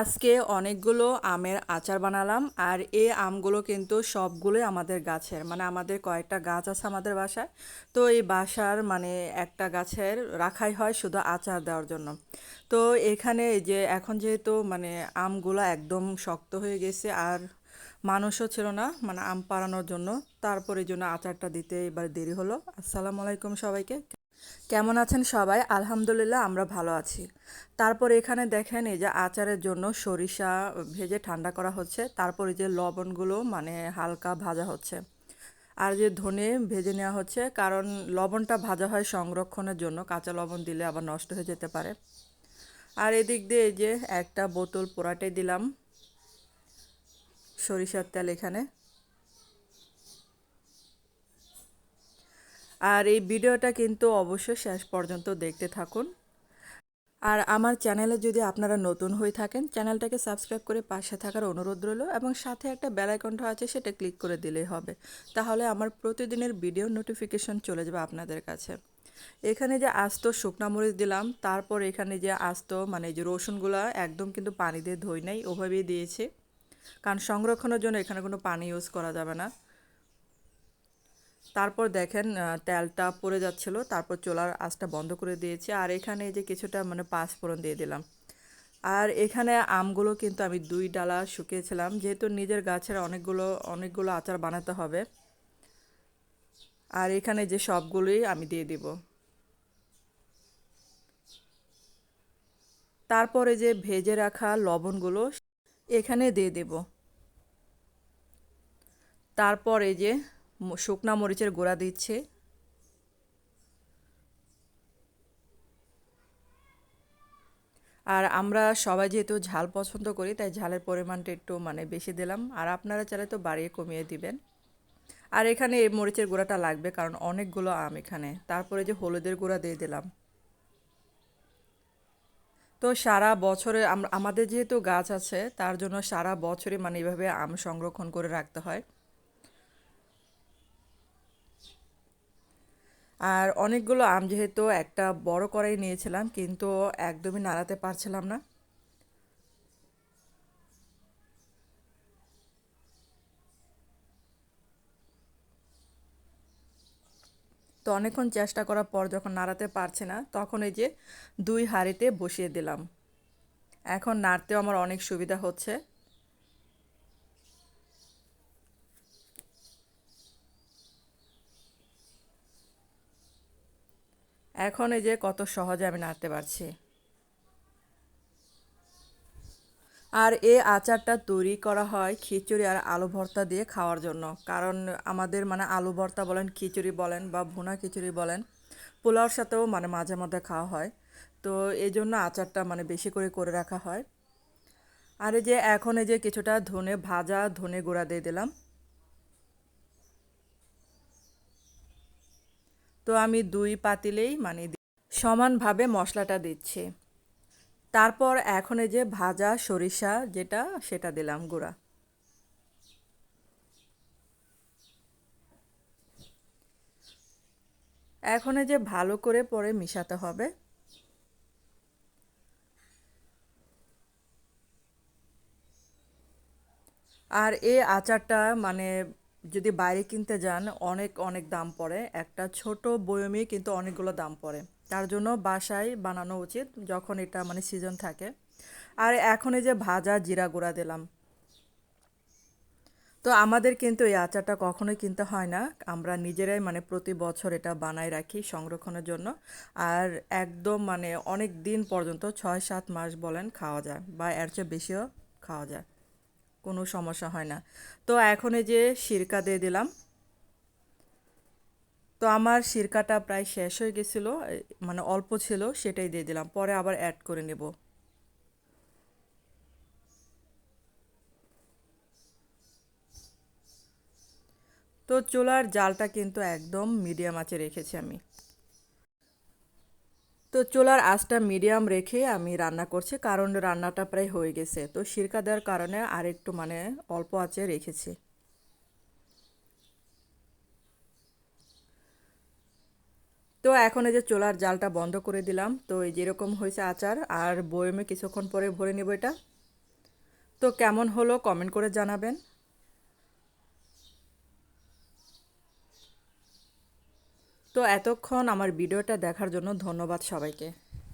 আজকে অনেকগুলো আমের আচার বানালাম আর এই আমগুলো কিন্তু সবগুলোই আমাদের গাছের মানে আমাদের কয়েকটা গাছ আছে আমাদের বাসায়। তো এই বাসার মানে একটা গাছের রাখাই হয় শুধু আচার দেওয়ার জন্য। তো এখানে যে এখন যেহেতু মানে আমগুলো একদম শক্ত হয়ে গেছে আর মানুষও ছিল না মানে আম পাড়ানোর জন্য, তারপরে জন্য আচারটা দিতে এবার দেরি হলো। আসসালামু আলাইকুম সবাইকে। কেমন আছেন সবাই? আলহামদুলিল্লাহ, আমরা ভালো আছি। তারপর এখানে দেখেন, এই যে আচারের জন্য সরিষা ভেজে ঠান্ডা করা হচ্ছে। তারপর এই যে লবণগুলো মানে হালকা ভাজা হচ্ছে। আর যে ধনে ভেজে নেওয়া হচ্ছে, কারণ লবণটা ভাজা হয় সংরক্ষণের জন্য, কাঁচা লবণ দিলে আবার নষ্ট হয়ে যেতে পারে। আর এদিক দিয়ে এই যে একটা বোতল পোড়াটাই দিলাম, সরিষার তেল এখানে। আর এই ভিডিওটা কিন্তু অবশ্যই শেষ পর্যন্ত দেখতে থাকুন। আর আমার চ্যানেলে যদি আপনারা নতুন হয়ে থাকেন, চ্যানেলটাকে সাবস্ক্রাইব করে পাশে থাকার অনুরোধ রইল এবং সাথে একটা বেলাইকনটা আছে, সেটা ক্লিক করে দিলেই হবে। তাহলে আমার প্রতিদিনের ভিডিও নোটিফিকেশন চলে যাবে আপনাদের কাছে। এখানে যে আস্ত শুকনা মরিচ দিলাম, তারপর এখানে যে আস্ত মানে যে রসুনগুলো, একদম কিন্তু পানি দিয়ে ধুই নাই, ওভাবেই দিয়েছি। কারণ সংরক্ষণের জন্য এখানে কোনো পানি ইউজ করা যাবে না। তারপর দেখেন তেলটা পড়ে যাচ্ছিল, তারপর চোলার আঁচটা বন্ধ করে দিয়েছি, আর এখানে যে কিছুটা মানে পাঁচ ফোড়ন দিয়ে দিলাম। আর এখানে আমগুলো কিন্তু আমি দুই ডালা শুকিয়েছিলাম, যেহেতু নিজের গাছের অনেকগুলো অনেকগুলো আচার বানাতে হবে। আর এখানে যে সবগুলোই আমি দিয়ে দিব। তারপরে যে ভেজে রাখা লবণগুলো এখানে দিয়ে দেব। তারপরে যে শুকনা মরিচের গোড়া দিচ্ছে। আর আমরা সবাই যেহেতু ঝাল পছন্দ করি, তাই ঝালের পরিমাণটা একটু মানে বেশি দিলাম। আর আপনারা চাইলে তো বাড়িয়ে কমিয়ে দিবেন। আর এখানে এই মরিচের গুঁড়াটা লাগবে, কারণ অনেকগুলো আম এখানে। তারপরে যে হলুদের গুঁড়া দিয়ে দিলাম। তো সারা বছরে আমাদের যেহেতু গাছ আছে, তার জন্য সারা বছরই মানে এভাবে আম সংরক্ষণ করে রাখতে হয়। আর অনেকগুলো আম যেহেতু একটা বড় কড়াই নিয়েছিলাম, কিন্তু একদমই নাড়াতে পারছিলাম না। তো অনেকক্ষণ চেষ্টা করার পর যখন নাড়াতে পারছে না, তখন এই যে দুই হাঁড়িতে বসিয়ে দিলাম। এখন নাড়তেও আমার অনেক সুবিধা হচ্ছে। এখন এই যে কত সহজে আমি নাড়তে পারছি। আর এই আচারটা তৈরি করা হয় খিচুড়ি আর আলু ভর্তা দিয়ে খাওয়ার জন্য। কারণ আমাদের মানে আলু ভর্তা বলেন, খিচুড়ি বলেন বা ভুনা খিচুড়ি বলেন, পোলাওর সাথেও মানে মাঝে মধ্যে খাওয়া হয়। তো এই জন্য আচারটা মানে বেশি করে করে রাখা হয়। আর এই যে এখন এই যে কিছুটা ধনে ভাজা, ধনে গুঁড়া দিয়ে দিলাম। তো আমি দুই পাতিলেই মানে সমানভাবে মশলাটা দিচ্ছি। তারপর এখন এই যে ভাজা সরিষা যেটা, সেটা দিলাম গুঁড়া। এখন এই যে ভালো করে পরে মিশাতে হবে। আর এই আচারটা মানে যদি বাইরে কিনতে যান, অনেক অনেক দাম পড়ে। একটা ছোট বয়মে কিন্তু অনেকগুলো দাম পড়ে। তার জন্য বাসায় বানানো উচিত যখন এটা মানে সিজন থাকে। আর এখন এই যে ভাজা জিরা গুঁড়া দিলাম। তো আমাদের কিন্তু এই আচারটা কখনোই কিনতে হয় না। আমরা নিজেরাই মানে প্রতি বছর এটা বানাই রাখি সংরক্ষণের জন্য। আর একদম মানে অনেক দিন পর্যন্ত ছয়, সাত মাস বলেন খাওয়া যায় বা এর চেয়ে বেশিও খাওয়া যায়। কোনো সমস্যা হয় না। তো এখন এই যে সিরকা দিয়ে দিলাম। তো আমার সিরকাটা প্রায় শেষ হয়ে গেছিল মানে অল্প ছিল, সেটাই দিয়ে দিলাম। পরে আবার অ্যাড করে নেব। তো চুলার জালটা কিন্তু একদম মিডিয়াম আঁচে রেখেছি আমি। তো চুলার আঁচটা মিডিয়াম রেখে আমি রান্না করছি, কারণ রান্নাটা প্রায় হয়ে গেছে। তো সিরকা দেওয়ার কারণে আর একটু মানে অল্প আঁচে রেখেছি। তো এখন এই যে চোলার জালটা বন্ধ করে দিলাম। তো এই যেরকম হয়েছে আচার, আর বয়মে কিছুক্ষণ পরে ভরে নেব এটা। তো কেমন হলো কমেন্ট করে জানাবেন। তো এতক্ষণ আমার ভিডিওটা দেখার জন্য ধন্যবাদ সবাইকে।